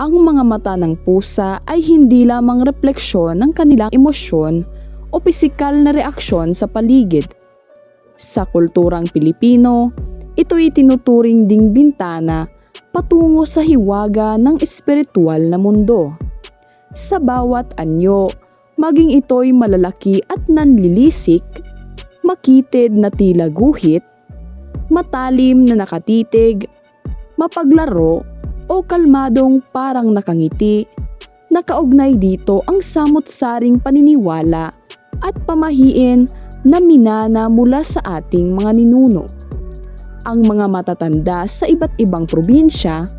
Ang mga mata ng pusa ay hindi lamang refleksyon ng kanilang emosyon o pisikal na reaksyon sa paligid. Sa kulturang Pilipino, ito'y tinuturing ding bintana patungo sa hiwaga ng espiritual na mundo. Sa bawat anyo, maging ito'y malalaki at nanlilisik, makitid na tila guhit, matalim na nakatitig, mapaglaro o kalmadong parang nakangiti, nakaugnay dito ang samot-saring paniniwala at pamahiin na minana mula sa ating mga ninuno. Ang mga matatanda sa iba't ibang probinsya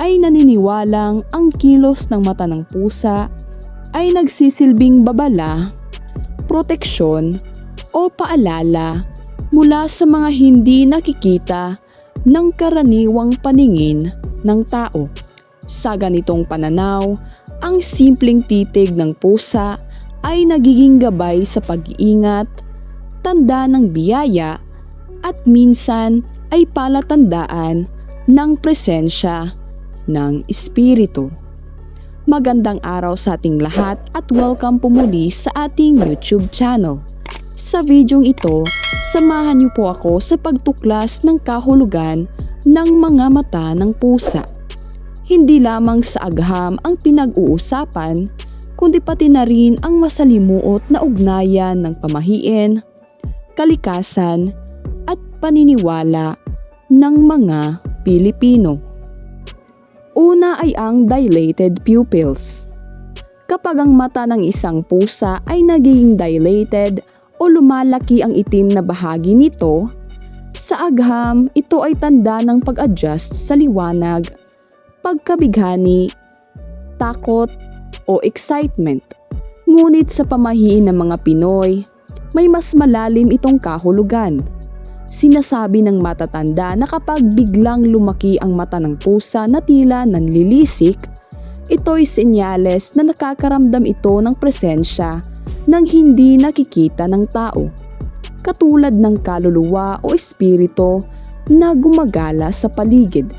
ay naniniwalang ang kilos ng mata ng pusa ay nagsisilbing babala, proteksyon o paalala mula sa mga hindi nakikita ng karaniwang paningin ng tao. Sa ganitong pananaw, ang simpleng titig ng pusa ay nagiging gabay sa pag-iingat, tanda ng biyaya, at minsan ay palatandaan ng presensya ng espiritu. Magandang araw sa ating lahat at welcome po muli sa ating YouTube channel. Sa videong ito, samahan niyo po ako sa pagtuklas ng kahulugan ng mga mata ng pusa. Hindi lamang sa agham ang pinag-uusapan, kundi pati na rin ang masalimuot na ugnayan ng pamahiin, kalikasan, at paniniwala ng mga Pilipino. Una ay ang dilated pupils. Kapag ang mata ng isang pusa ay naging dilated o lumalaki ang itim na bahagi nito, sa agham ito ay tanda ng pag-adjust sa liwanag, pagkabighani, takot o excitement. Ngunit sa pamahiin ng mga Pinoy, may mas malalim itong kahulugan. Sinasabi ng matatanda na kapag biglang lumaki ang mata ng pusa na tila nanlilisik, ito'y senyales na nakakaramdam ito ng presensya ng hindi nakikita ng tao. Katulad ng kaluluwa o espiritu na gumagala sa paligid.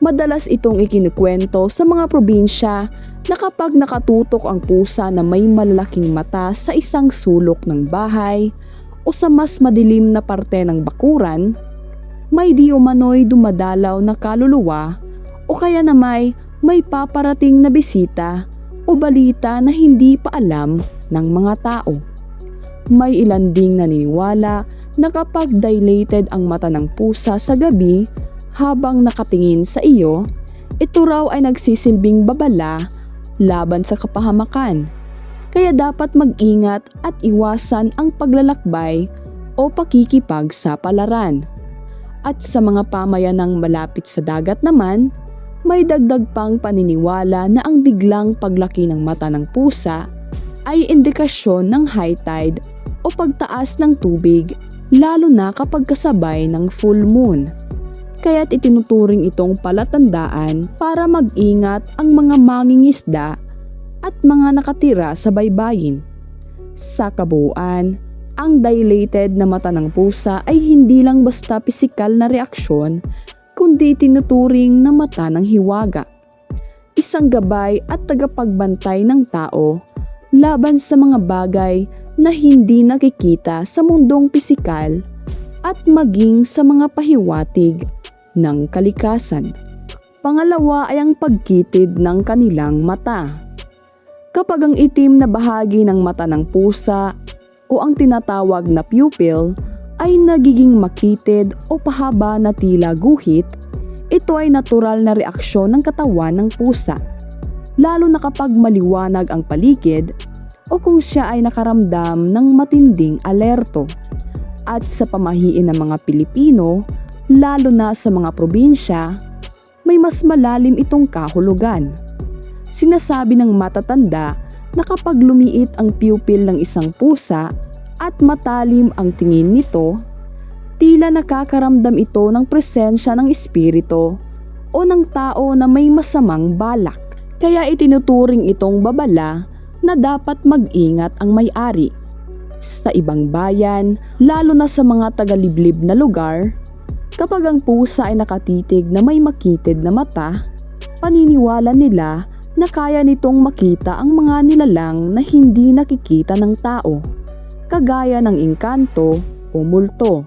Madalas itong ikinukwento sa mga probinsya na kapag nakatutok ang pusa na may malalaking mata sa isang sulok ng bahay o sa mas madilim na parte ng bakuran, may di umano'y dumadalaw na kaluluwa o kaya na may may paparating na bisita o balita na hindi pa alam ng mga tao. May ilan ding naniniwala na kapag dilated ang mata ng pusa sa gabi habang nakatingin sa iyo, ito raw ay nagsisilbing babala laban sa kapahamakan. Kaya dapat mag-ingat at iwasan ang paglalakbay o pakikipag sa palaran. At sa mga pamayanang malapit sa dagat naman, may dagdag pang paniniwala na ang biglang paglaki ng mata ng pusa ay indikasyon ng high tide o pagtaas ng tubig lalo na kapag kasabay ng full moon. Kaya't itinuturing itong palatandaan para mag-ingat ang mga mangingisda at mga nakatira sa baybayin. Sa kabuuan, ang dilated na mata ng pusa ay hindi lang basta pisikal na reaksyon, kundi tinuturing na mata ng hiwaga. Isang gabay at tagapagbantay ng tao laban sa mga bagay na hindi nakikita sa mundong pisikal at maging sa mga pahiwatig ng kalikasan. Pangalawa ay ang pagkitid ng kanilang mata. Kapag ang itim na bahagi ng mata ng pusa o ang tinatawag na pupil ay nagiging makitid o pahaba na tila guhit, ito ay natural na reaksyon ng katawan ng pusa. Lalo na kapag maliwanag ang paligid o kung siya ay nakaramdam ng matinding alerto. At sa pamahiin ng mga Pilipino, lalo na sa mga probinsya, may mas malalim itong kahulugan. Sinasabi ng matatanda na kapag lumiit ang pupil ng isang pusa at matalim ang tingin nito, tila nakakaramdam ito ng presensya ng espiritu o ng tao na may masamang balak. Kaya itinuturing itong babala na dapat mag-ingat ang may-ari. Sa ibang bayan, lalo na sa mga tagaliblib na lugar, kapag ang pusa ay nakatitig na may makitid na mata, Paniniwala nila na kaya nitong makita ang mga nilalang na hindi nakikita ng tao, kagaya ng engkanto o multo.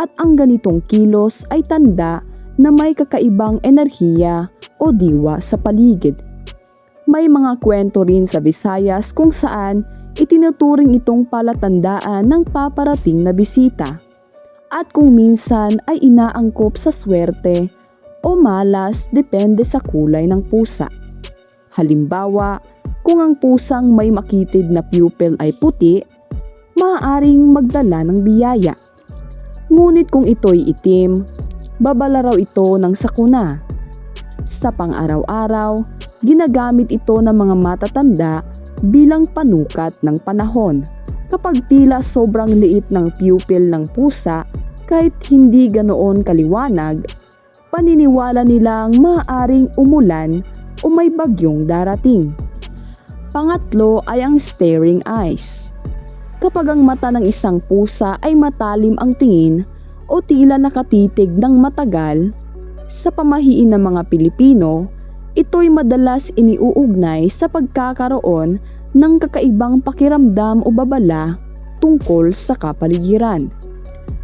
At ang ganitong kilos ay tanda na may kakaibang enerhiya o diwa sa paligid. May mga kwento rin sa Visayas kung saan itinuturing itong palatandaan ng paparating na bisita. At kung minsan ay inaangkop sa swerte o malas depende sa kulay ng pusa. Halimbawa, kung ang pusang may makitid na pupil ay puti, maaaring magdala ng biyaya. Ngunit kung ito'y itim, babala raw ito ng sakuna. Sa pang-araw-araw, ginagamit ito ng mga matatanda bilang panukat ng panahon. Kapag tila sobrang liit ng pupil ng pusa kahit hindi ganoon kaliwanag, paniniwala nilang maaaring umulan o may bagyong darating. Pangatlo ay ang staring eyes. Kapag ang mata ng isang pusa ay matalim ang tingin o tila nakatitig ng matagal, sa pamahiin ng mga Pilipino, ito'y madalas iniuugnay sa pagkakaroon ng kakaibang pakiramdam o babala tungkol sa kapaligiran.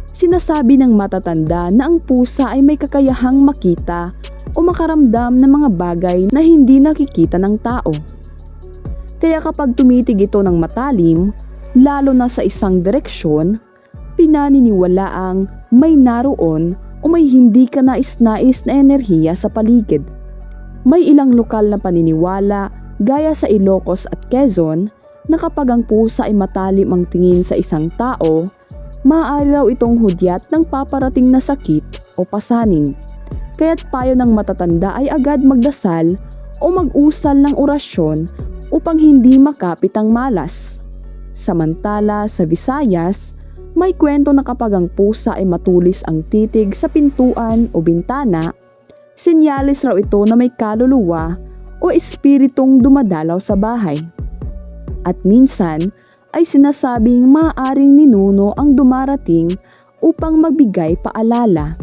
Sinasabi ng matatanda na ang pusa ay may kakayahang makita o makaramdam ng mga bagay na hindi nakikita ng tao. Kaya kapag tumitig ito ng matalim, lalo na sa isang direksyon, pinaniniwala ang may naroon o may hindi ka nais-nais na enerhiya sa paligid. May ilang lokal na paniniwala gaya sa Ilocos at Quezon na kapag ang pusa ay matalim ang tingin sa isang tao, maaari raw itong hudyat ng paparating na sakit o pasaning. Kaya't payo ng matatanda ay agad magdasal o mag-usal ng orasyon upang hindi makapit ang malas. Samantala sa Visayas, may kwento na kapag ang pusa ay matulis ang titig sa pintuan o bintana, sinyalis raw ito na may kaluluwa o espiritong dumadalaw sa bahay. At minsan ay sinasabing maaaring ninuno ang dumarating upang magbigay paalala.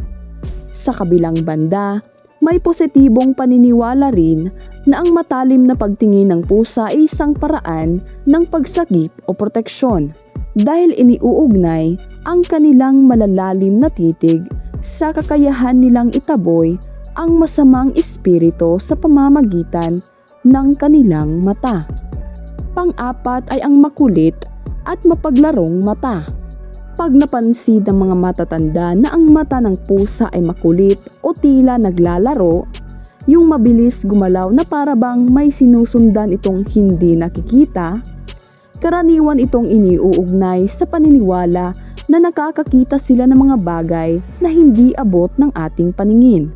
Sa kabilang banda, may positibong paniniwala rin na ang matalim na pagtingin ng pusa ay isang paraan ng pagsagip o proteksyon dahil iniuugnay ang kanilang malalalim na titig sa kakayahan nilang itaboy ang masamang espiritu sa pamamagitan ng kanilang mata. Pang-apat ay ang makulit at mapaglarong mata. Pag napansin ng mga matatanda na ang mata ng pusa ay makulit o tila naglalaro, yung mabilis gumalaw na parabang may sinusundan itong hindi nakikita, Karaniwan itong iniuugnay sa paniniwala na nakakakita sila ng mga bagay na hindi abot ng ating paningin.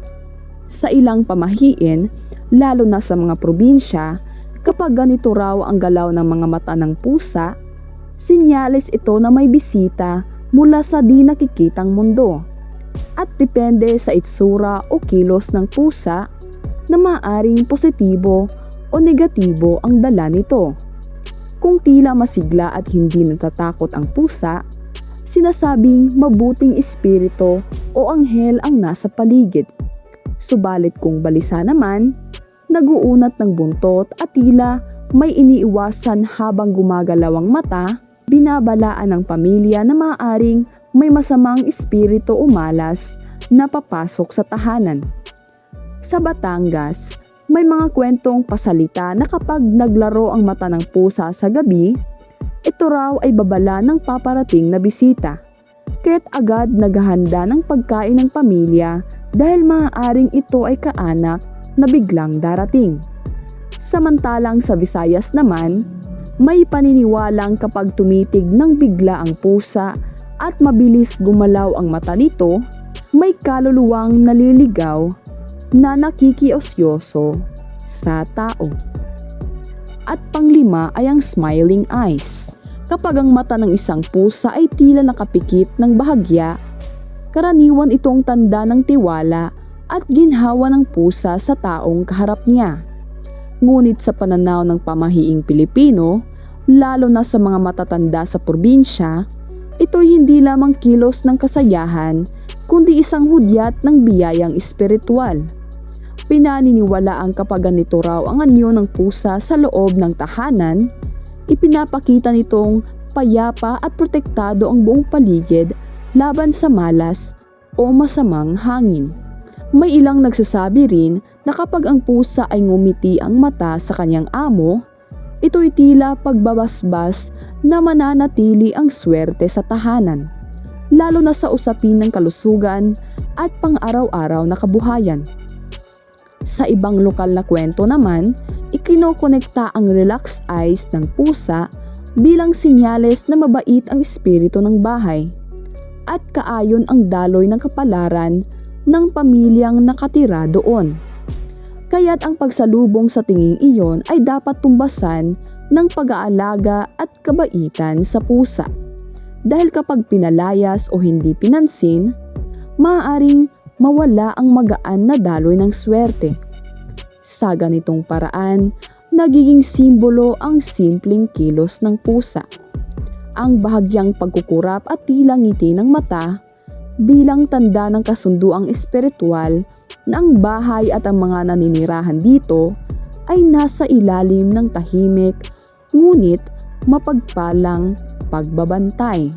Sa ilang pamahiin, lalo na sa mga probinsya, kapag ganito raw ang galaw ng mga mata ng pusa, sinyalis ito na may bisita mula sa di nakikitang mundo. At depende sa itsura o kilos ng pusa na maaring positibo o negatibo ang dala nito. Kung tila masigla at hindi natatakot ang pusa, sinasabing mabuting espiritu o anghel ang nasa paligid. Subalit kung balisa naman, naguunat ng buntot at tila may iniiwasan habang gumagalaw ang mata, binabalaan ng pamilya na maaaring may masamang espiritu o malas na papasok sa tahanan. Sa Batangas, may mga kwentong pasalita na kapag naglaro ang mata ng pusa sa gabi, ito raw ay babala ng paparating na bisita. Kaya't agad naghahanda ng pagkain ng pamilya dahil maaaring ito ay kaanak na biglang darating. Samantalang sa Visayas naman, may paniniwalang kapag tumitig ng bigla ang pusa at mabilis gumalaw ang mata nito, may kaluluwang naliligaw na nakikiosyoso sa tao. At panglima ay ang smiling eyes. Kapag ang mata ng isang pusa ay tila nakapikit ng bahagya, karaniwan itong tanda ng tiwala at ginhawa ng pusa sa taong kaharap niya. Ngunit sa pananaw ng pamahiing Pilipino, lalo na sa mga matatanda sa probinsya, ito'y hindi lamang kilos ng kasayahan kundi isang hudyat ng biyayang espiritual. Pinaniniwala ang kapag ganito raw ang anyo ng pusa sa loob ng tahanan, ipinapakita nitong payapa at protektado ang buong paligid laban sa malas o masamang hangin. May ilang nagsasabi rin na kapag ang pusa ay ngumiti ang mata sa kanyang amo, ito'y tila pagbabasbas na mananatili ang swerte sa tahanan, lalo na sa usapin ng kalusugan at pang-araw-araw na kabuhayan. Sa ibang lokal na kwento naman, ikinokonekta ang relaxed eyes ng pusa bilang sinyales na mabait ang espiritu ng bahay at kaayon ang daloy ng kapalaran ng pamilyang nakatira doon. Kaya't ang pagsalubong sa tinging iyon ay dapat tumbasan ng pag-aalaga at kabaitan sa pusa. Dahil kapag pinalayas o hindi pinansin, maaaring mawala ang magaan na daloy ng swerte. Sa ganitong paraan, nagiging simbolo ang simpleng kilos ng pusa. Ang bahagyang pagkukurap at tila ngiti ng mata bilang tanda ng kasunduang espiritual na ang bahay at ang mga naninirahan dito ay nasa ilalim ng tahimik ngunit mapagpalang pagbabantay.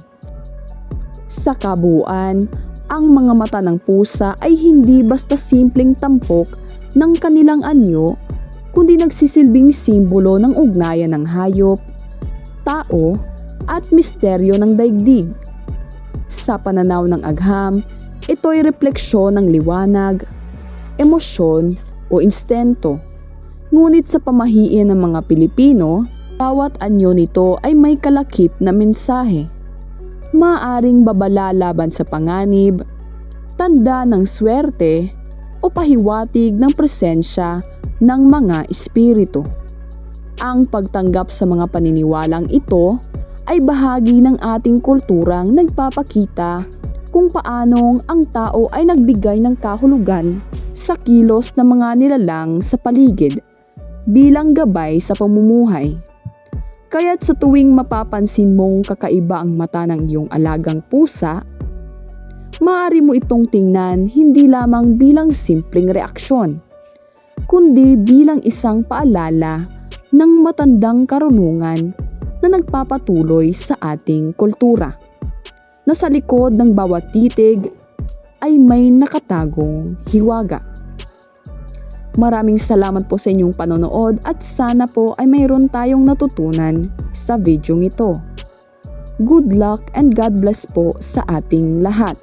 Sa kabuuan, ang mga mata ng pusa ay hindi basta simpleng tampok ng kanilang anyo, kundi nagsisilbing simbolo ng ugnayan ng hayop, tao, at misteryo ng daigdig. Sa pananaw ng agham, ito'y refleksyon ng liwanag, emosyon o instento. Ngunit sa pamahiin ng mga Pilipino, bawat anyo nito ay may kalakip na mensahe. Maaring babala laban sa panganib, tanda ng swerte o pahiwatig ng presensya ng mga espiritu. Ang pagtanggap sa mga paniniwalang ito ay bahagi ng ating kulturang nagpapakita kung paanong ang tao ay nagbigay ng kahulugan sa kilos ng mga nilalang sa paligid bilang gabay sa pamumuhay. Kaya't sa tuwing mapapansin mong kakaiba ang mata ng iyong alagang pusa, maaari mo itong tingnan hindi lamang bilang simpleng reaksyon, kundi bilang isang paalala ng matandang karunungan na nagpapatuloy sa ating kultura. Na sa likod ng bawat titig ay may nakatagong hiwaga. Maraming salamat po sa inyong panonood at sana po ay mayroon tayong natutunan sa video ito. Good luck and God bless po sa ating lahat.